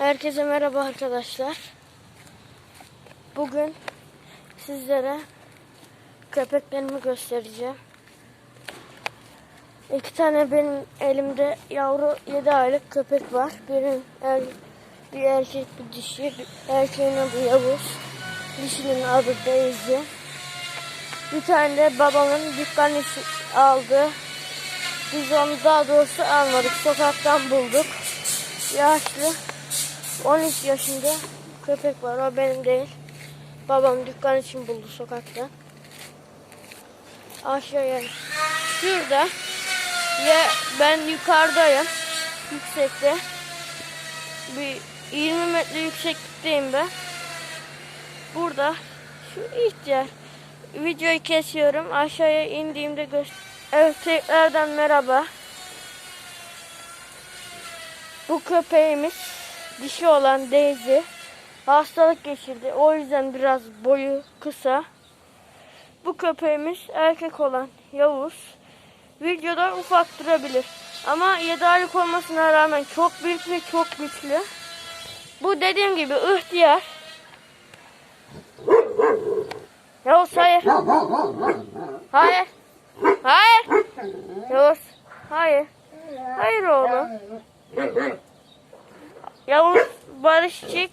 Herkese merhaba arkadaşlar. Bugün sizlere köpeklerimi göstereceğim. İki tane benim elimde yavru 7 aylık köpek var. Birinin er, bir erkek bir dişi. Bir erkeğin adı Yavuz. Dişinin adı Daisy. Bir tane de babamın dükkan işi aldı. Biz onu daha doğrusu almadık. Sokaktan bulduk. Yaşlı. 13 yaşında köpek var. O benim değil. Babam dükkan için buldu sokakta. Aşağıya. Şurada. Ya ben yukarıdayım. Yüksekte. Bir 20 metre yükseklikteyim ben. Burada şu ihtiyar. Videoyu kesiyorum. Aşağıya indiğimde göster. Evet tekrardan merhaba. Bu köpeğimiz dişi olan Daisy hastalık geçirdi. O yüzden biraz boyu kısa. Bu köpeğimiz erkek olan Yavuz. Videoda ufak durabilir. Ama 7 aylık olmasına rağmen çok büyük ve çok güçlü. Bu dediğim gibi ihtiyar. Yavuz hayır. Hayır. Hayır. Yavuz. Hayır. Hayır oğlum. Yavuz barışçık.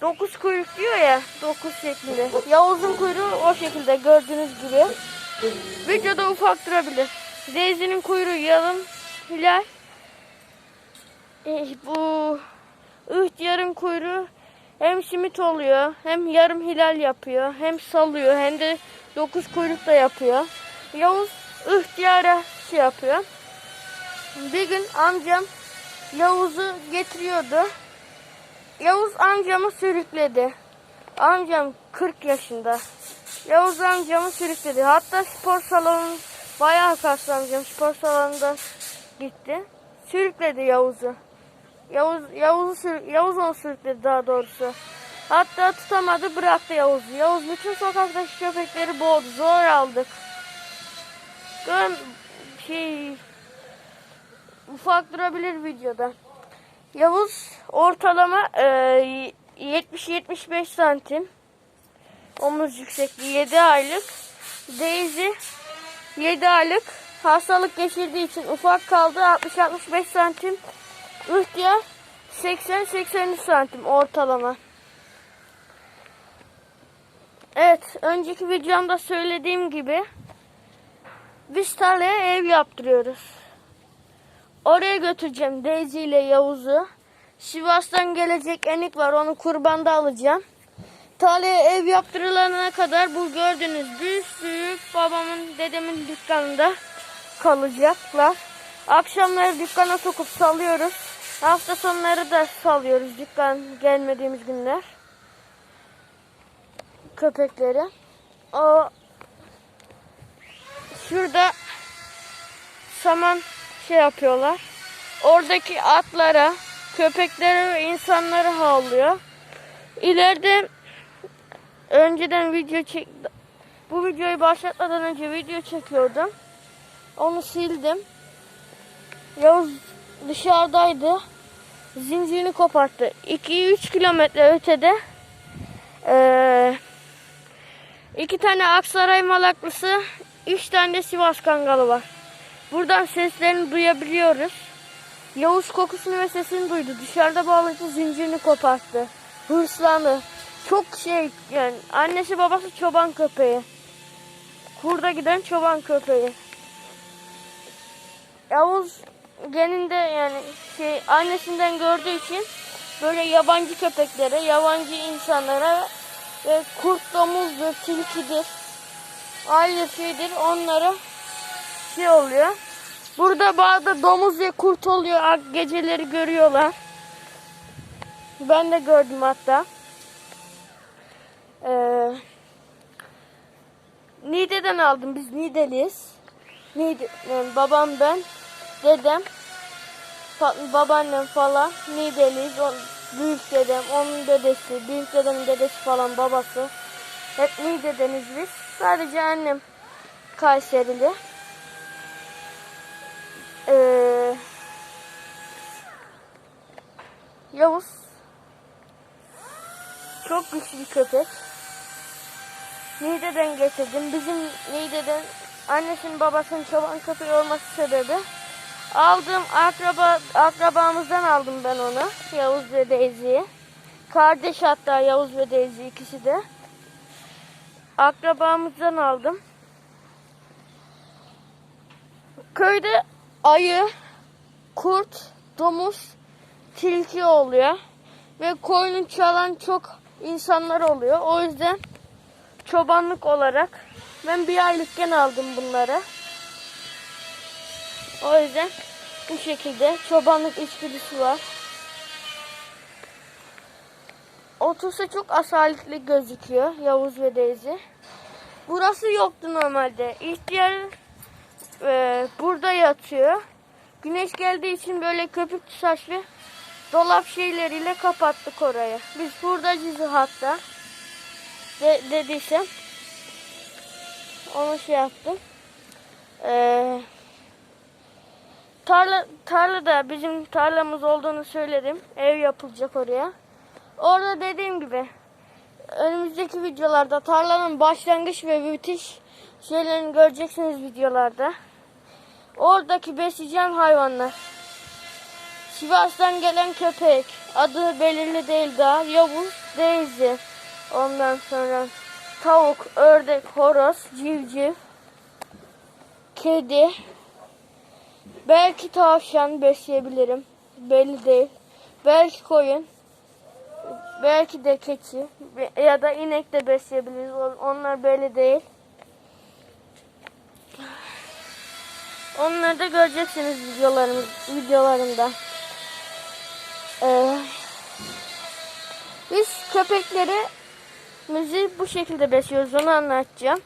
Dokuz kuyruk diyor ya. Dokuz şeklinde. Yavuz'un kuyruğu o şekilde gördüğünüz gibi. Videoda ufak durabilir. Daisy'nin kuyruğu yarım hilal. E, bu ihtiyarın kuyruğu hem simit oluyor, hem yarım hilal yapıyor, hem salıyor, hem de dokuz kuyruk da yapıyor. Yavuz ihtiyara şey yapıyor. Bir gün amcam Yavuz'u getiriyordu. Yavuz amcamı sürükledi. Amcam 40 yaşında. Yavuz amcamı sürükledi. Hatta spor salonu bayağı kaslı amcam spor salonunda gitti. Sürükledi Yavuz'u. Yavuz Yavuz'u sür, Yavuz onu sürükledi daha doğrusu. Hatta tutamadı bıraktı Yavuz'u. Yavuz bütün sokaktaki köpekleri boğdu. Zor aldık. Gör, ufak durabilir videoda. Yavuz ortalama e, 70-75 santim. Omuz yüksekliği 7 aylık. Daisy 7 aylık. Hastalık geçirdiği için ufak kaldı. 60-65 santim. İhtiyar 80-83 santim ortalama. Evet, önceki videomda söylediğim gibi biz tarlaya ev yaptırıyoruz. Oraya götüreceğim Daisy ile Yavuz'u. Sivas'tan gelecek enik var onu kurbanda alacağım. Tarlaya ev yaptırılana kadar bu gördüğünüz büyük büyük babamın dedemin dükkanında kalacaklar. Akşamları dükkana sokup salıyoruz. Hafta sonları da salıyoruz dükkan gelmediğimiz günler. Köpekleri. O şurada saman şey yapıyorlar. Oradaki atlara, köpeklere ve insanları havlıyor. İleride önceden video çek bu videoyu başlatmadan önce video çekiyordum. Onu sildim. Yavuz dışarıdaydı. Zincirini koparttı. 2-3 kilometre ötede ee, iki tane Aksaray malaklısı, üç tane de Sivas kangalı var. Buradan seslerini duyabiliyoruz. Yavuz kokusunu ve sesini duydu. Dışarıda bağlayıcı zincirini koparttı. Hırslandı. Çok şey yani annesi babası çoban köpeği. Kurda giden çoban köpeği. Yavuz geninde yani şey annesinden gördüğü için böyle yabancı köpeklere, yabancı insanlara ve kurt domuzdur, tilkidir, aile şeydir onlara şey oluyor. Burada bağda domuz ve kurt oluyor. Geceleri görüyorlar. Ben de gördüm hatta. Ee, Niğde'den aldım. Biz Niğdeliyiz. Niğde, yani babam ben, dedem, babaannem falan Niğdeliyiz. O, büyük dedem, onun dedesi, büyük dedemin dedesi falan babası. Hep Niğde'deniz biz. Sadece annem Kayserili. Ee, Yavuz çok güçlü bir köpek. Niğde'den getirdim. Bizim Niğde'den annesinin babasının çoban köpeği olması sebebi aldığım akraba akrabamızdan aldım ben onu. Yavuz ve Daisy'yi. Kardeş hatta Yavuz ve Daisy ikisi de. Akrabamızdan aldım. Köyde ayı, kurt, domuz, tilki oluyor. Ve koyunu çalan çok insanlar oluyor. O yüzden çobanlık olarak ben bir aylıkken aldım bunları. O yüzden bu şekilde çobanlık içgüdüsü var. Otursa çok asaletli gözüküyor Yavuz ve Daisy. Burası yoktu normalde. İhtiyar e, burada yatıyor. Güneş geldiği için böyle köpük saçlı dolap şeyleriyle kapattık orayı. Biz hurdacıyız hatta. De, dediysem. Onu şey yaptım. Ee, tarla, tarlada bizim tarlamız olduğunu söyledim. Ev yapılacak oraya. Orada dediğim gibi önümüzdeki videolarda tarlanın başlangıç ve bitiş şeylerini göreceksiniz videolarda. Oradaki besleyeceğim hayvanlar. Sivas'tan gelen köpek. Adı belirli değil daha. Yavuz, Daisy. Ondan sonra tavuk, ördek, horoz, civciv, kedi. Belki tavşan besleyebilirim. Belli değil. Belki koyun. Belki de keçi ya da inek de besleyebiliriz. Onlar belli değil. Onları da göreceksiniz videolarımız, videolarımda. Ee, biz köpekleri müziği bu şekilde besliyoruz. Onu anlatacağım.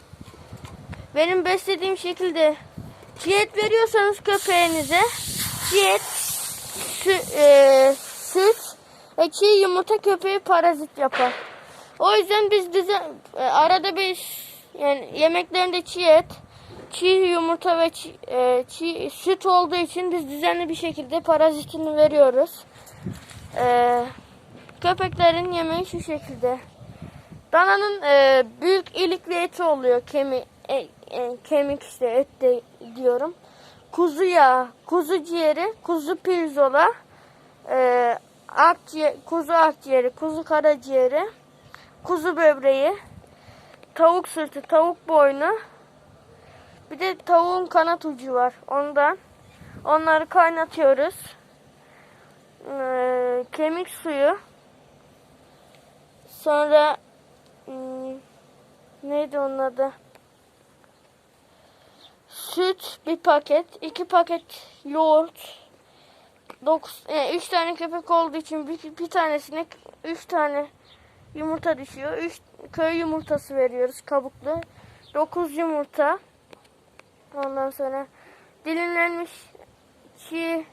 Benim beslediğim şekilde çiğet veriyorsanız köpeğinize çiğet, sü, e, süt ve yumurta köpeği parazit yapar. O yüzden biz düzen, e, arada bir yani yemeklerinde çiğ et, çiğ yumurta ve çiğ, e, çiğ süt olduğu için biz düzenli bir şekilde parazitini veriyoruz. E, köpeklerin yemeği şu şekilde. Dananın e, büyük ilikli eti oluyor. Kemi, e, e, kemik işte et de diyorum. Kuzu yağı, kuzu ciğeri, kuzu pirzola, e, akciğer, kuzu akciğeri, kuzu karaciğeri, kuzu böbreği, tavuk sırtı, tavuk boynu, bir de tavuğun kanat ucu var ondan. Onları kaynatıyoruz. Ee, kemik suyu. Sonra hmm, neydi onun adı? Süt bir paket, iki paket yoğurt, dokuz, yani üç tane köpek olduğu için bir, bir tanesine üç tane yumurta düşüyor. Üç köy yumurtası veriyoruz kabuklu. Dokuz yumurta. Ondan sonra dilimlenmiş çiğ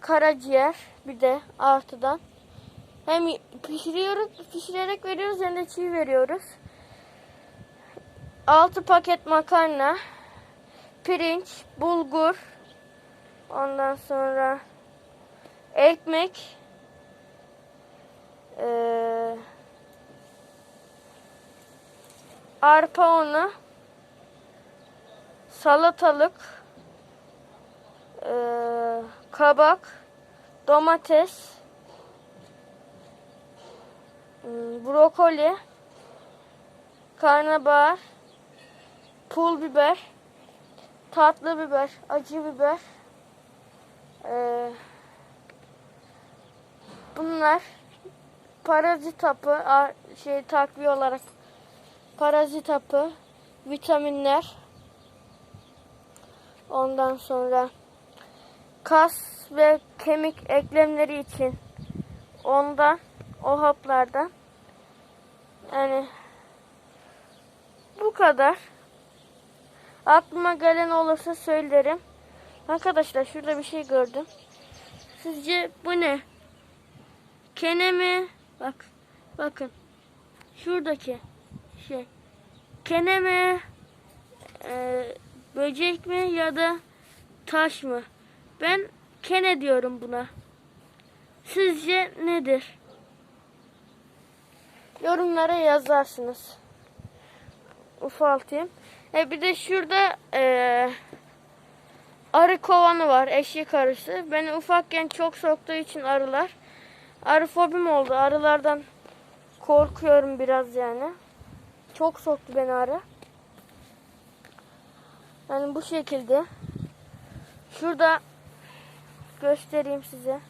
karaciğer bir de artıdan. Hem pişiriyoruz, pişirerek veriyoruz hem de çiğ veriyoruz. 6 paket makarna, pirinç, bulgur, ondan sonra ekmek, ee, arpa unu, salatalık, ee, kabak, domates, hmm, brokoli, karnabahar, pul biber, tatlı biber, acı biber. Ee, bunlar parazit hapı, şey takviye olarak parazit hapı, vitaminler. Ondan sonra kas ve kemik eklemleri için ondan o haplardan yani bu kadar. Aklıma gelen olursa söylerim. Arkadaşlar şurada bir şey gördüm. Sizce bu ne? Kene mi? Bak. Bakın. Şuradaki şey. Kene mi? Ee, böcek mi ya da taş mı? Ben kene diyorum buna. sizce nedir? Yorumlara yazarsınız. Ufaltayım. E bir de şurada e, arı kovanı var. Eşek arısı. Beni ufakken çok soktuğu için arılar. Arı fobim oldu. Arılardan korkuyorum biraz yani. Çok soktu beni arı. Yani bu şekilde. Şurada göstereyim size.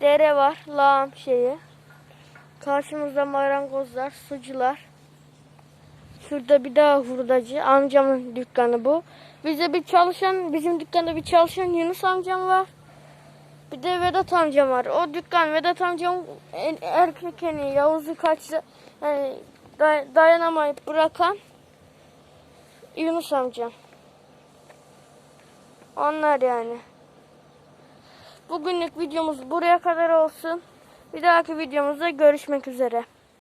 Dere var. Lağım şeyi. Karşımızda marangozlar, sucular. Şurada bir daha hurdacı. Amcamın dükkanı bu. Bize bir çalışan, bizim dükkanda bir çalışan Yunus amcam var. Bir de Vedat amcam var. O dükkan Vedat amcam en- erkekeni Yavuz'u kaçtı. Yani day- dayanamayıp bırakan Yunus amcam. Onlar yani. Bugünlük videomuz buraya kadar olsun. Bir dahaki videomuzda görüşmek üzere.